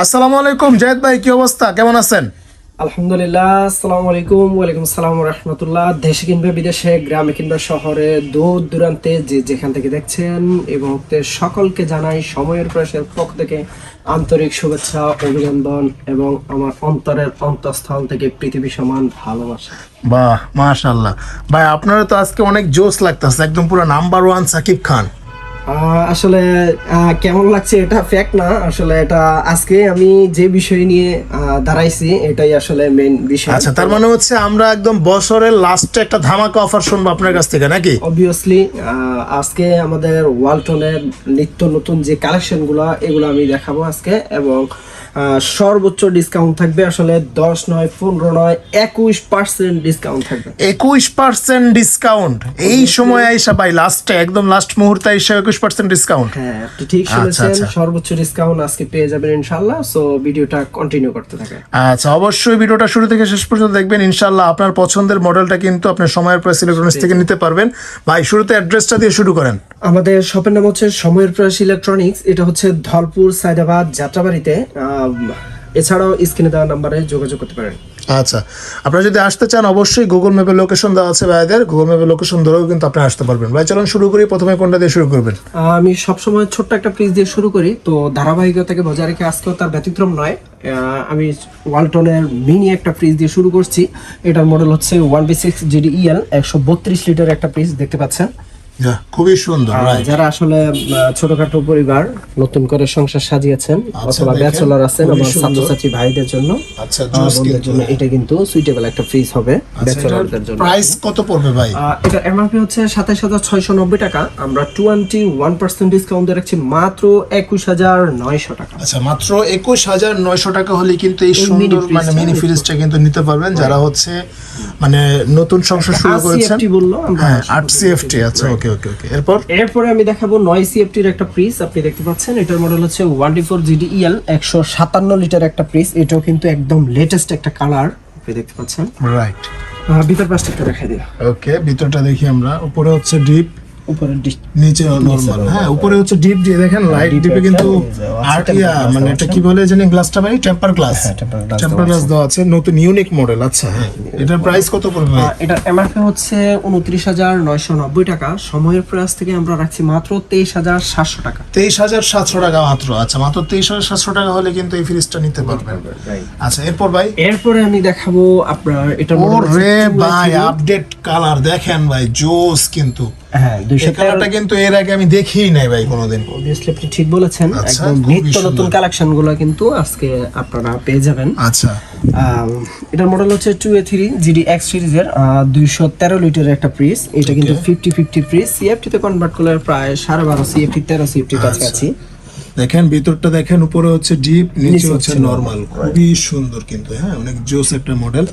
আসসালামু আলাইকুম জাহেদ ভাই কি অবস্থা? কেমন আছেন? আলহামদুলিল্লাহ আসসালামু আলাইকুম ওয়ালাইকুম আসসালাম রহমতুল্লাহ। দেশে কিংবা বিদেশে গ্রামে কিংবা শহরে দূর দূরান্তে যে যেখান থেকে দেখছেন এবং তে সকলকে জানাই সময়ের প্রয়াসের পক্ষ থেকে আন্তরিক শুভেচ্ছা অভিনন্দন এবং আমার অন্তরের অন্তঃস্থল থেকে পৃথিবী সমান ভালোবাসা। বাহ মাশাল্লাহ ভাই আপনারা তো আজকে অনেক জোশ লাগতেছে একদম পুরো নাম্বার ওয়ান সাকিব খান। আসলে কেমন লাগছে এটা ফ্যাক্ট না আসলে এটা আজকে আমি যে বিষয় নিয়ে দাঁড়াইছি এটাই আসলে মেন বিষয়। আচ্ছা তার মানে হচ্ছে আমরা একদম বছরের লাস্টে একটা ধামাকা অফার শুনব আপনার কাছ থেকে নাকি? অবভিয়াসলি আজকে আমাদের ওয়ালটনের নিত্য নতুন যে কালেকশনগুলো এগুলো আমি দেখাবো আজকে এবং সর্বোচ্চ ডিসকাউন্ট থাকবে। আসলে দশ নয় পনেরো নয় একুশ পার্সেন্ট ডিসকাউন্ট থাকবে। একুশ পার্সেন্ট ডিসকাউন্ট এই সময় আইসা ভাই লাস্টে একদম লাস্ট মুহূর্তে আইসা একুশ পার্সেন্ট ডিসকাউন্ট হ্যাঁ আপনি ঠিক আচ্ছা, শুনেছেন আচ্ছা। সর্বোচ্চ ডিসকাউন্ট আজকে পেয়ে যাবেন ইনশাল্লাহ সো ভিডিওটা কন্টিনিউ করতে থাকে আচ্ছা অবশ্যই ভিডিওটা শুরু থেকে শেষ পর্যন্ত দেখবেন। ইনশাল্লাহ আপনার পছন্দের মডেলটা কিন্তু আপনি সময়ের প্রেস ইলেকট্রনিক্স থেকে নিতে পারবেন। ভাই শুরুতে অ্যাড্রেসটা দিয়ে শুরু করেন। আমাদের শপের নাম হচ্ছে সময়ের প্রয়াস ইলেকট্রনিক্স এটা হচ্ছে ধলপুর সাইদাবাদ যাত্রাবাড়িতে। এছাড়াও স্ক্রিনে দেওয়া নাম্বারে যোগাযোগ করতে পারেন। আচ্ছা। আপনারা যদি আসতে চান অবশ্যই গুগল ম্যাপে লোকেশন দেওয়া আছে ভাইদের। গুগল ম্যাপে লোকেশন ধরেও কিন্তু আপনি আসতে পারবেন। ভাই চলুন শুরু করি। প্রথমে কোনটা দিয়ে শুরু করবেন? আমি সবসময় ছোট্ট একটা প্রিজ দিয়ে শুরু করি। তো ধারাবাহিকতাকে বজায় রেখে আজকেও তার ব্যতিক্রম নয়। আমি ওয়ালটনের মিনি একটা ফ্রিজ দিয়ে শুরু করছি। এটার মডেল হচ্ছে one B six GD EL একশো বত্রিশ লিটার একটা ফ্রিজ দেখতে পাচ্ছেন। খুবই সুন্দর যারা আসলে ছোটখাটো পরিবার নতুন করে সংসার সাজিয়েছেন অথবা দেখেন, ব্যাচেলর আছেন আমার ছাত্রছাত্রী ভাইদের জন্য আচ্ছা জন্য এটা কিন্তু সুইটেবল একটা ফ্রিজ হবে ব্যাচেলরদের জন্য। প্রাইস কত পড়বে ভাই? এটা এমআরপি হচ্ছে সাতাশ হাজার ছয়শো নব্বই টাকা আমরা টোয়েন্টি ওয়ান পার্সেন্ট ডিসকাউন্ট দিয়ে রাখছি মাত্র একুশ হাজার নয়শো টাকা। আচ্ছা মাত্র একুশ হাজার নয়শো টাকা হলে কিন্তু এই সুন্দর মানে মিনি ফ্রিজটা কিন্তু নিতে পারবেন যারা হচ্ছে মানে নতুন সংসার শুরু করেছেন। বলল আমরা হ্যাঁ আট সিএফটি আচ্ছা ওকে ওকে ওকে এরপর? এরপরে আমি দেখাবো নয় সিএফটির একটা প্রিস আপনি দেখতে পাচ্ছেন। এটার মডেল হচ্ছে ওয়ান ফোর জিডি ইএল একশো সাতান্ন লিটার একটা প্রিস এটাও কিন্তু একদম লেটেস্ট একটা কালার আপনি দেখতে পাচ্ছেন। রাইট ভিতর পাশটা একটু দেখাই দিই। ওকে ভিতরটা দেখি আমরা। উপরে হচ্ছে ডিপ উপরের ডিশ নিচে নরমাল হ্যাঁ উপরে হচ্ছে ডিপ দিয়ে দেখেন লাইট ডিপে কিন্তু আর্ট ইয়া মানে এটা কি বলে জানি গ্লাসটা ভাই টেম্পার গ্লাস টেম্পার গ্লাস দেওয়া আছে। নতুন ইউনিক মডেল আচ্ছা হ্যাঁ। এটার প্রাইস কত পড়বে এটার এমআরপি হচ্ছে উনত্রিশ হাজার নয়শো নব্বই টাকা। সময়ের প্রয়াস থেকে আমরা রাখছি মাত্র তেইশ হাজার সাতশো টাকা। তেইশ হাজার সাতশো টাকা মাত্র আচ্ছা মাত্র তেইশ হাজার সাতশো টাকা হলে কিন্তু এই ফ্রিজটা নিতে পারবেন। আচ্ছা এরপর ভাই? এরপরে আমি দেখাবো আপনার এটার ও model হচ্ছে রে 283 ভাই আপডেট কালার দেখেন ভাই জোস কিন্তু। হ্যাঁ কিন্তু এর আগে আমি দেখিই নাই ভাই কোনোদিন। অবভিয়াসলি আপনি ঠিক বলেছেন আচ্ছা, একদম নিত্য নতুন কিন্তু আজকে আপনারা পেয়ে যাবেন। আচ্ছা। এটার মডেল হচ্ছে two A three GD X সিরিজের দুইশো তেরো লিটারের একটা প্রিস এটা কিন্তু ফিফটি ফিফটি প্রিস সিএফটি তে কনভার্ট করলে প্রায় সাড়ে বারো সিএফটি তেরো সিএফটি আচ্ছা। কাছাকাছি দেখেন ভিতরটা দেখেন উপরে হচ্ছে ডিপ নিচে হচ্ছে নরমাল খুবই সুন্দর কিন্তু হ্যাঁ অনেক জোস একটা মডেল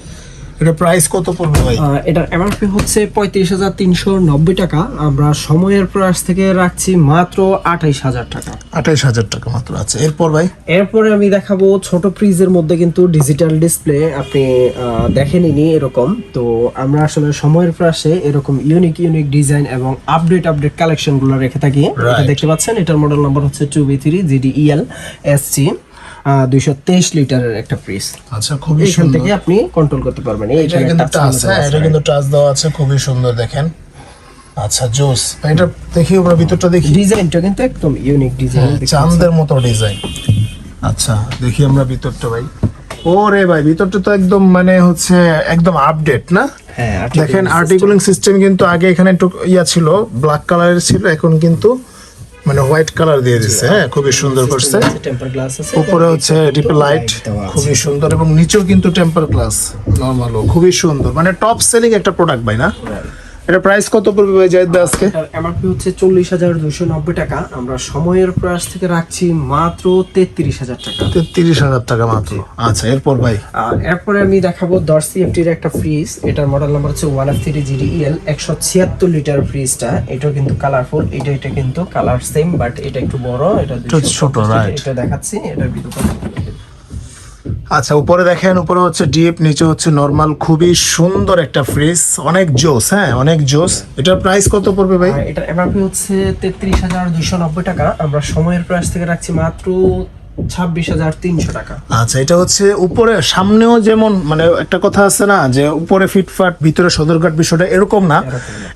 এটা প্রাইস কত পড়বে ভাই? এটার এমআরপি হচ্ছে পঁয়ত্রিশ হাজার তিনশো নব্বই টাকা। আমরা সময়ের প্রয়াস থেকে রাখছি মাত্র আঠাইশ হাজার টাকা। আঠাইশ হাজার টাকা মাত্র আচ্ছা এরপর ভাই? এরপরে আমি দেখাবো ছোট ফ্রিজের মধ্যে কিন্তু ডিজিটাল ডিসপ্লে আপনি আহ, দেখেননি এরকম। তো আমরা আসলে সময়ের প্রাসে এরকম ইউনিক ইউনিক ডিজাইন এবং আপডেট আপডেট কালেকশনগুলো রেখে থাকি। দেখতে পাচ্ছেন এটার মডেল নাম্বার হচ্ছে two B three GD EL S C দুইশো তেইশ লিটারের একটা ফ্রিজ আচ্ছা খুবই এখান থেকে আপনি কন্ট্রোল করতে পারবেন। এইখানে কিন্তু টাচ হ্যাঁ এটা কিন্তু টাচ দেওয়া আছে খুবই সুন্দর দেখেন। আচ্ছা জোস এটা দেখি আমরা ভিতরটা দেখি। ডিজাইনটা কিন্তু একদম ইউনিক ডিজাইন হ্যাঁ, চাঁদের মতো ডিজাইন আচ্ছা দেখি আমরা ভিতরটা ভাই। ও রে ভাই ভিতরটা তো একদম মানে হচ্ছে একদম আপডেট না? হ্যাঁ দেখেন আর্টিকুলিং সিস্টেম কিন্তু আগে এখানে একটু ইয়া ছিল ব্ল্যাক কালারের ছিল এখন কিন্তু মানে হোয়াইট কালার দিয়ে দিচ্ছে হ্যাঁ খুবই সুন্দর করছে। উপরে হচ্ছে ডিপে লাইট খুবই সুন্দর এবং নিচেও কিন্তু টেম্পার গ্লাস নর্মাল খুবই সুন্দর। মানে টপ সেলিং একটা প্রোডাক্ট ভাই না? এটা প্রাইস কত পড়বে ভাই জাহিদ ভাই আজকে? এমআরপি হচ্ছে চল্লিশ হাজার দুশো নব্বই টাকা। আমরা সময়ের প্রয়াস থেকে রাখছি মাত্র তেত্রিশ হাজার টাকা। তেত্রিশ হাজার টাকা মাত্র। আচ্ছা এরপর ভাই? এরপরে আমি দেখাবো দশ সিএফটির একটা ফ্রিজ এটার মডেল নাম্বার হচ্ছে one F three GD EL একশো ছিয়াত্তর লিটার ফ্রিজটা এটাও কিন্তু কালারফুল এটা এটা কিন্তু কালার সেম বাট এটা একটু বড় এটা একটু ছোট. এটা দেখাচ্ছি এটার ভিতরে আচ্ছা উপরে দেখেন, উপরে হচ্ছে ডিপ, নিচে হচ্ছে নর্মাল খুবই সুন্দর একটা ফ্রিজ অনেক জোস হ্যাঁ অনেক জোস। এটার প্রাইস কত পড়বে ভাই? এটা এমআরপি হচ্ছে তেত্রিশ হাজার দুশো নব্বই টাকা। আমরা সময়ের প্রাইস থেকে রাখছি মাত্র ছাব্বিশ হাজার তিনশো টাকা। আচ্ছা এটা হচ্ছে উপরে সামনেও যেমন মানে একটা কথা আছে না যে উপরে ফিটফাট ভিতরে সদরঘাট বিষয়টা এরকম না।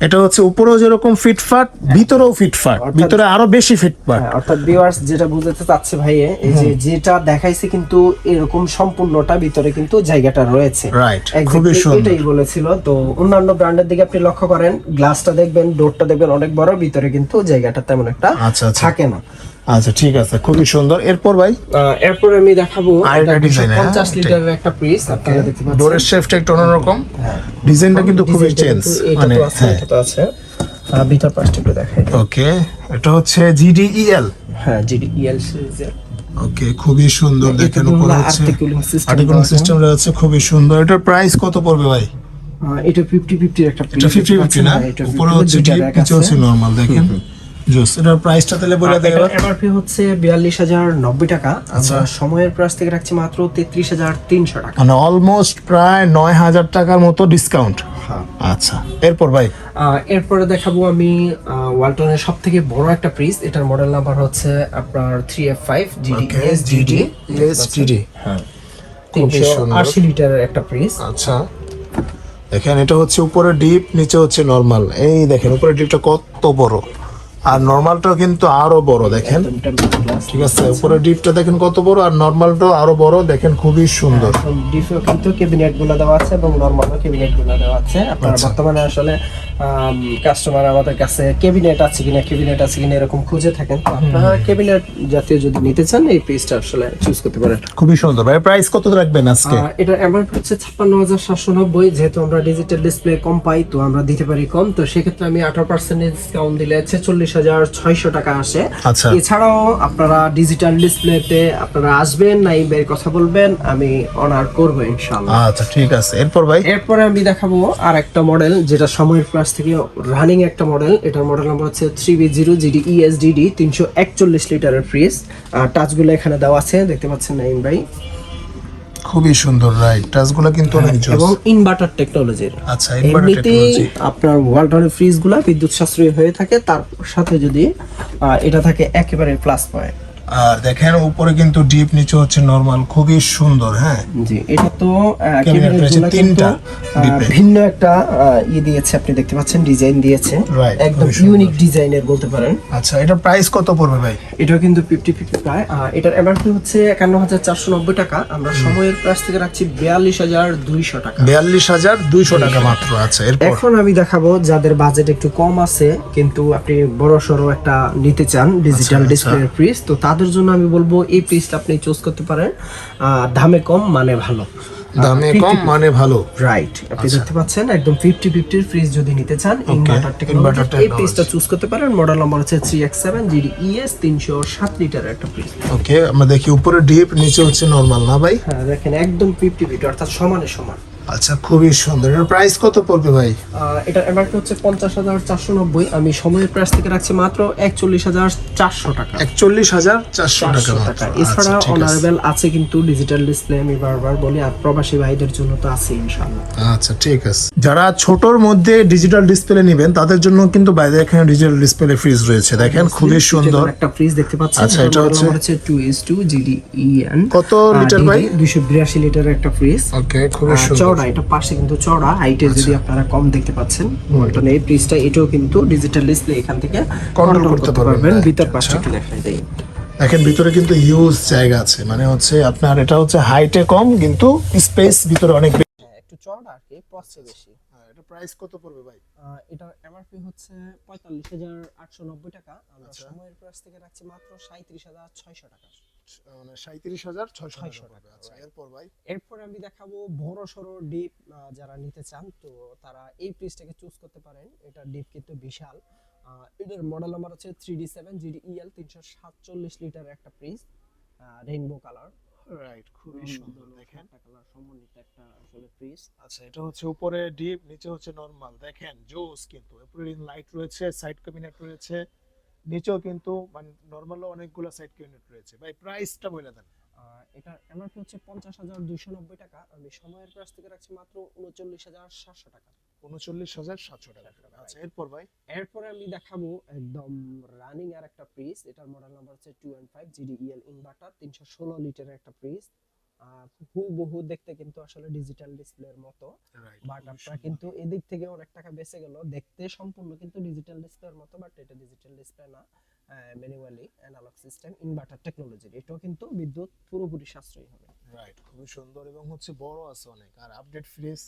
এটা হচ্ছে উপরেও যেরকম ফিটফাট ভিতরেও ফিটফাট ভিতরে আরও বেশি ফিটফাট। হ্যাঁ, অর্থাৎ ভিউয়ার্স যেটা বুঝাতে চাচ্ছে ভাইয়ে এই যে যেটা দেখাইছে কিন্তু এরকম সম্পূর্ণটা ভিতরে কিন্তু জায়গাটা রয়েছে। Exactly খুবই সুন্দর। এটাই বলেছিল। তো অন্যান্য ব্র্যান্ডের দিকে আপনি লক্ষ্য করেন গ্লাসটা দেখবেন ডোরটা দেখবেন অনেক বড় ভিতরে কিন্তু জায়গাটা তেমন একটা আচ্ছা, আচ্ছা। থাকে না। আচ্ছা ঠিক আছে খুবই সুন্দর। এরপর ভাই? এরপর আমি দেখাবো আরেকটা হ্যাঁ, পঞ্চাশ এটাই। লিটারের একটা পিস আপনারা দেখতে পাচ্ছেন। ডোরের শেফটা একটু অন্যরকম। ডিজাইনটা কিন্তু খুবই চেঞ্জ এটা মানে আছে হ্যাঁ। এটা আছে। আহ, ভিতর পাশটা একটু দেখাই ওকে এটা হচ্ছে জিডিইএল হ্যাঁ জিডি ইএল সিরিজের ওকে খুবই সুন্দর দেখেন উপরে হচ্ছে। আর্টিকুলিং সিস্টেম রয়েছে খুবই সুন্দর। এটার প্রাইস কত পড়বে ভাই? এটা ফিফটি ফিফটির একটা এটা piece ফিফটি দেখতে ফিফটি পাচ্ছেন? না? হ্যাঁ, এটা উপরে হচ্ছে ডিপ নিচে আছে। হচ্ছে নরমাল দেখেন। জোস এটার প্রাইসটা তাহলে বলে দেয় এবার। এমআরপি হচ্ছে বিয়াল্লিশ হাজার নব্বই টাকা। আচ্ছা। সময়ের প্রাইস থেকে রাখছি মাত্র তেত্রিশ হাজার তিনশো টাকা। মানে অলমোস্ট প্রায় নয় হাজার টাকার মতো ডিসকাউন্ট হ্যাঁ। আচ্ছা এরপর ভাই? এরপরে দেখাবো আমি ওয়ালটনের সব থেকে বড় একটা ফ্রিজ এটার মডেল নাম্বার হচ্ছে আপনার three F five GD okay S GD হ্যাঁ। তিনশো আশি লিটারের একটা ফ্রিজ আচ্ছা। দেখেন এটা হচ্ছে উপরে ডিপ নিচে হচ্ছে নরমাল এই দেখেন উপরে ডিপটা কত বড়। আর নরমালটাও কিন্তু আরও বড় দেখেন। ঠিক আছে উপরে ডিপটা দেখেন কত বড় আর নরমালটাও আরও বড় দেখেন খুবই সুন্দর। ডিফেও কিন্তু ক্যাবিনেটগুলো দেওয়া আছে এবং নর্মালও ক্যাবিনেটগুলো দেওয়া আছে। আপনারা আচ্ছা। বর্তমানে আসলে কাস্টমার আমাদের কাছে ক্যাবিনেট আছে কিনা ক্যাবিনেট আছে কিনা এরকম খুঁজে থাকেন। আপনারা ক্যাবিনেট জাতীয় যদি নিতে চান এই পিসটা আসলে চুজ করতে পারেন। খুবই সুন্দর। ভাই প্রাইস কত রাখবেন আজকে? এটা অ্যামাউন্ট হচ্ছে ছাপ্পান্ন হাজার সাতশো নব্বই যেহেতু আমরা ডিজিটাল ডিসপ্লে কম পাই তো আমরা দিতে পারি কম। তো সেক্ষেত্রে আমি আঠারো পার্সেন্টেজ ডিসকাউন্ট দিলে ছেচল্লিশ হাজার ছয়শো টাকা আসে। আচ্ছা। এছাড়াও আপনারা ডিজিটাল ডিসপ্লেতে আপনারা আসবেন না এই কথা বলবেন আমি অনার করব ইনশাল্লাহ আচ্ছা ঠিক আছে। এরপর ভাই? এরপরে আমি দেখাবো আর একটা মডেল যেটা সময়ের প্লাস থেকে রানিং একটা মডেল এটার মডেল নাম্বার হচ্ছে three B zero GD ESDD তিনশো একচল্লিশ লিটারের ফ্রিজ আর টাচগুলো এখানে দেওয়া আছে দেখতে পাচ্ছেন নাইম ভাই? খুবই সুন্দর রাইট টাচগুলো কিন্তু অনেক জোস। এবং ইনভার্টার টেকনোলজির আচ্ছা ইনভার্টার টেকনোলজি আপনার ওয়ালটনের ফ্রিজগুলা বিদ্যুৎ সাশ্রয় হয়ে থাকে তার সাথে যদি এটা থাকে একেবারে প্লাস পয়েন্ট আর দেখেন উপরে কিন্তু ডিপ নিচে হচ্ছে নরমাল খুবই সুন্দর হ্যাঁ? জি এটা তো তিনটা। ভিন্ন একটা ই দিয়েছে আপনি দেখতে পাচ্ছেন ডিজাইন দিয়েছে। একদম ইউনিক ডিজাইনের বলতে পারেন। আচ্ছা এটার প্রাইস কত পড়বে ভাই? এটাও কিন্তু ফিফটি ফিফটি প্রায় আহ, এটার এমআরপি হচ্ছে একান্ন হাজার চারশো নব্বই টাকা। আমরা সময়ের প্রাইস থেকে রাখছি বিয়াল্লিশ হাজার দুইশো টাকা। বিয়াল্লিশ হাজার দুইশো টাকা মাত্র আচ্ছা এরপর? এখন আমি দেখাবো যাদের বাজেট একটু কম আছে কিন্তু আপনি বড় সড়ো একটা নিতে চান ডিজিটাল ডিসপ্লে ফ্রিজ তো তাদের জন্য আমি বলব এই ফ্রিজটা আপনি চুজ করতে পারেন। দামে কম মানে ভালো। দামে কম মানে ভালো। রাইট আপনি আচ্ছা। দেখতে পাচ্ছেন একদম ফিফটি ফিফটির ফ্রিজ যদি নিতে চান ইনভার্টার টেকনোলজি এই। ফ্রিজটা চুজ করতে পারেন। মডেল নম্বর হচ্ছে three X seven GD ES তিনশো সাত লিটার একটা ফ্রিজ ওকে আমরা দেখি উপরে ডিপ নিচে হচ্ছে নরমাল না ভাই? হ্যাঁ দেখেন একদম ফিফটি ফিফটি অর্থাৎ সমানে সমান। আচ্ছা খুবই সুন্দর। এর প্রাইস কত পড়বে ভাই? এটার এমআরপি হচ্ছে পঞ্চাশ হাজার চারশো নব্বই আমি সময়ের প্রাইস থেকে রাখছি মাত্র একচল্লিশ হাজার চারশো টাকা। একচল্লিশ হাজার চারশো টাকা আচ্ছা এছাড়া অনারেবল আছে। কিন্তু ডিজিটাল ডিসপ্লে আমি বারবার বলি আর প্রবাসী ভাইদের জন্য তো আছে ইনশাআল্লাহ। আচ্ছা ঠিক আছে। যারা ছোটর মধ্যে ডিজিটাল ডিসপ্লে নেবেন তাদের জন্য কিন্তু বাইরে এখানে ডিজিটাল ডিসপ্লে ফ্রিজ রয়েছে। দেখেন খুবই সুন্দর। একটা ফ্রিজ দেখতে পাচ্ছেন। আচ্ছা, এটা হচ্ছে- two S two GD EN কত লিটার ভাই? দুইশো বিরাশি লিটার একটা ফ্রিজ ওকে খুবই সুন্দর। চওড়া এটা পাশে কিন্তু চওড়া হাইটে যদি আপনারা কম দেখতে পাচ্ছেন ওয়ালটন এই ফ্রিজটা এটাও কিন্তু ডিজিটাল ডিসপ্লে এখান থেকে কন্ট্রোল করতে পারবেন, পারবেন। ভিতর পাশে আচ্ছা। একটু দেখাই দেই। দেখেন ভিতরে কিন্তু হিউজ জায়গা আছে। মানে হচ্ছে আপনার এটা হচ্ছে হাইটে কম কিন্তু স্পেস ভিতরে অনেক বেশি। হ্যাঁ, একটু চড়া আর কি পচে বেশি। এটা প্রাইস কত পড়বে ভাই? এটার এমআরপি হচ্ছে পঁয়তাল্লিশ হাজার আটশো নব্বই টাকা। আমরা আচ্ছা। সময়ের প্রাইস থেকে রাখছি মাত্র সাঁত্রিশ হাজার ছয়শো টাকা। মানে সাঁত্রিশ হাজার ছয়শো টাকা আচ্ছা। এরপর ভাই? এরপরে আমি দেখাবো বড় সড়ো ডিপ যারা নিতে চান তো তারা এই পিসটাকে চুজ করতে পারেন। এটা ডিপ কিন্তু বিশাল। এটার মডেল নাম্বার হচ্ছে three D seven GD EL তিনশো সাতচল্লিশ লিটার একটা ফ্রিজ রেইনবো কালার রাইট খুবই সুন্দর দেখেন। কালার সমন্বিত একটা আসলে ফ্রিজ আচ্ছা এটা হচ্ছে উপরে ডিপ নিচে হচ্ছে নরমাল দেখেন জোস কিন্তু। উপরে লাইট রয়েছে সাইড ক্যাবিনেট রয়েছে। নিচেও কিন্তু মানে নরমালও অনেকগুলো সাইড ক্যাবিনেট রয়েছে। ভাই প্রাইসটা বলে দেন। এটার এমআরপি হচ্ছে পঞ্চাশ হাজার দুইশো নব্বই টাকা। আমি সময়ের প্রাইস থেকে রাখছি মাত্র উনচল্লিশ হাজার সাতশো টাকা। উনচল্লিশ হাজার সাতশো টাকা। আচ্ছা এরপর ভাই? এরপরে আমি দেখাবো একদম রানিং আর একটা প্রিস এটার মডেল নাম্বার হচ্ছে two and five GDL inverter তিনশো ষোলো লিটারের একটা প্রিস বহু দেখতে কিন্তু আসলে ডিজিটাল ডিসপ্লের মতো। বাট আপনার কিন্তু এদিক থেকে অনেক টাকা বেঁচে গেল। দেখতে সম্পূর্ণ কিন্তু ডিজিটাল ডিসপ্লের মতো বাট এটা ডিজিটাল ডিসপ্লে না ম্যানুয়ালি অ্যানালগ সিস্টেম ইনভার্টার টেকনোলজির এটাও কিন্তু বিদ্যুৎ পুরোপুরি সাশ্রয়ী হবে। রাইট খুবই সুন্দর এবং হচ্ছে বড় আছে অনেক। আর আপডেট ফ্রিজ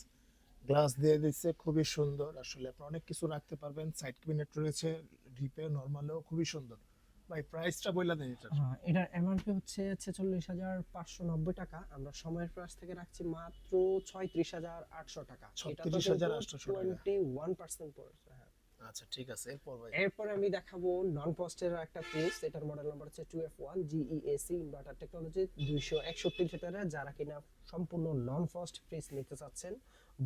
গ্লাস দিয়ে দিচ্ছে খুবই সুন্দর। আসলে আপনি অনেক কিছু রাখতে পারবেন। সাইড ক্যাবিনেট রয়েছে ডিপে নর্মালেও খুবই সুন্দর। ভাই প্রাইসটা দেন এটা। এটার এমআরপি হচ্ছে ছেচল্লিশ হাজার পাঁচশো নব্বই টাকা। আমরা সময়ের প্রাইস থেকে রাখছি মাত্র ছয়ত্রিশ হাজার আটশো টাকা। 36,800 টাকা। টোয়েন্টি ওয়ান পার্সেন্ট পড়েছে হ্যাঁ। আচ্ছা ঠিক আছে এরপর ভাই। এরপরে আমি দেখাবো নন পোস্টের একটা এটার মডেল নাম্বার হচ্ছে two F one GEAC inverter technology দুইশো একষট্টি লিটারের যারা কিনা সম্পূর্ণ নন ফ্রস্ট ফ্রিজ নিতে চাচ্ছেন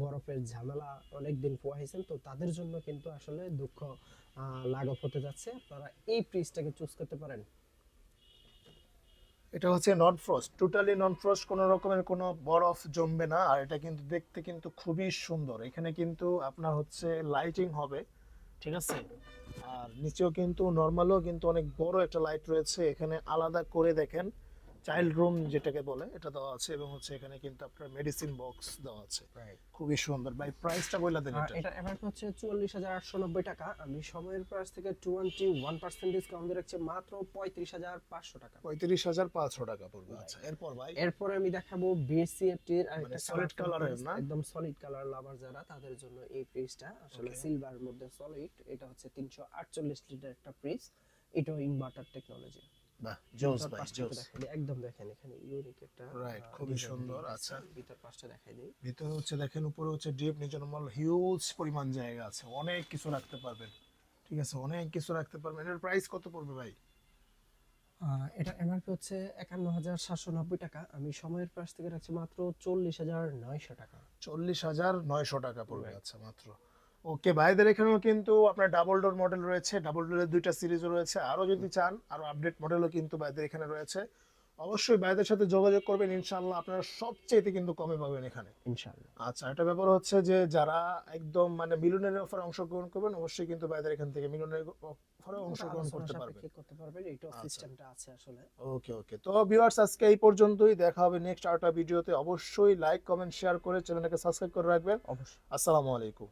বরফের ঝামেলা অনেকদিন পোয়াইছেন তো তাদের জন্য কিন্তু আসলে দুঃখ লাঘব হতে যাচ্ছে। আপনারা এই ফ্রিজটাকে চুজ করতে পারেন। এটা হচ্ছে non frost totally non frost কোনো রকমের কোনো বরফ জমবে না, আর এটা কিন্তু দেখতে কিন্তু খুবই সুন্দর। এখানে কিন্তু আপনার হচ্ছে লাইটিং হবে, ঠিক আছে? আর নিচেও কিন্তু নর্মালও কিন্তু অনেক বড় একটা লাইট রয়েছে। এখানে আলাদা করে দেখেন চাইল্ড রুম যেটাকে বলে এটা দেওয়া আছে এবং হচ্ছে এখানে কিন্তু আপনার মেডিসিন বক্স দেওয়া আছে। খুবই সুন্দর। ভাই প্রাইসটা বলে দেন এটা। এটা এমআরপি হচ্ছে চুয়াল্লিশ হাজার আটশো নব্বই টাকা। আমি সময়ের প্রাইস থেকে টোয়েন্টি ওয়ান পার্সেন্ট ডিসকাউন্ট দিয়ে রাখছি মাত্র পঁয়ত্রিশ হাজার পাঁচশো টাকা। পঁয়ত্রিশ হাজার পাঁচশো টাকা পড়বে। আচ্ছা এরপর ভাই? এরপরে আমি দেখাবো বিএসসিএফটির মানে solid colour এর না? একদম সলিড কালার লাভার যারা তাদের জন্য এই প্রিসটা আসলে সিলভার মধ্যে সলিড এটা হচ্ছে তিনশো আটচল্লিশ লিটার একটা প্রিস এটা ইনভার্টার টেকনোলজি বাহ জোস ভাই জোস। একদম দেখেন এখানে ইউনিক একটা Right, আহ, খুবই সুন্দর, আচ্ছা। ভিতর পাশটা দেখাই দিই ভিতরে হচ্ছে দেখেন উপরে হচ্ছে ডিপ নিচে নর্মাল হিউজ পরিমাণ জায়গা আছে অনেক কিছু রাখতে পারবেন। ঠিক আছে অনেক কিছু রাখতে পারবেন। এটার প্রাইস কত পড়বে ভাই? এটা এমআরপি হচ্ছে একান্ন হাজার সাতশো নব্বই টাকা। আমি সময়ের প্রাইস থেকে রাখছি মাত্র চল্লিশ হাজার নয়শো টাকা। চল্লিশ হাজার নয়শো টাকা পড়বে আচ্ছা মাত্র। ওকে ভাইদের এখানেও কিন্তু আপনার ডাবল ডোর মডেল রয়েছে ডাবল ডোরের দুইটা সিরিজও রয়েছে। আরও যদি চান আরও আপডেট মডেলও কিন্তু ভাইদের এখানে রয়েছে। অবশ্যই ভাইদের সাথে যোগাযোগ করবেন ইনশাল্লাহ আপনারা সবচেয়ে কিন্তু কমে পাবেন এখানে। ইনশাল্লাহ আচ্ছা একটা ব্যাপার হচ্ছে যে যারা একদম মানে মিলনের অফারে অংশগ্রহণ করবেন অবশ্যই কিন্তু ভাইদের এখান থেকে মিলনের অফারে অংশগ্রহণ করতে পারবেন। করতে পারবেন এটাও সিস্টেমটা আছে আসলে। ওকে ওকে। তো ভিউয়ার্স আজকে এই পর্যন্তই। দেখা হবে নেক্সট আরেকটা ভিডিওতে অবশ্যই লাইক কমেন্ট শেয়ার করে চ্যানেলটাকে সাবস্ক্রাইব করে রাখবেন। অবশ্যই। আসসালামু আলাইকুম।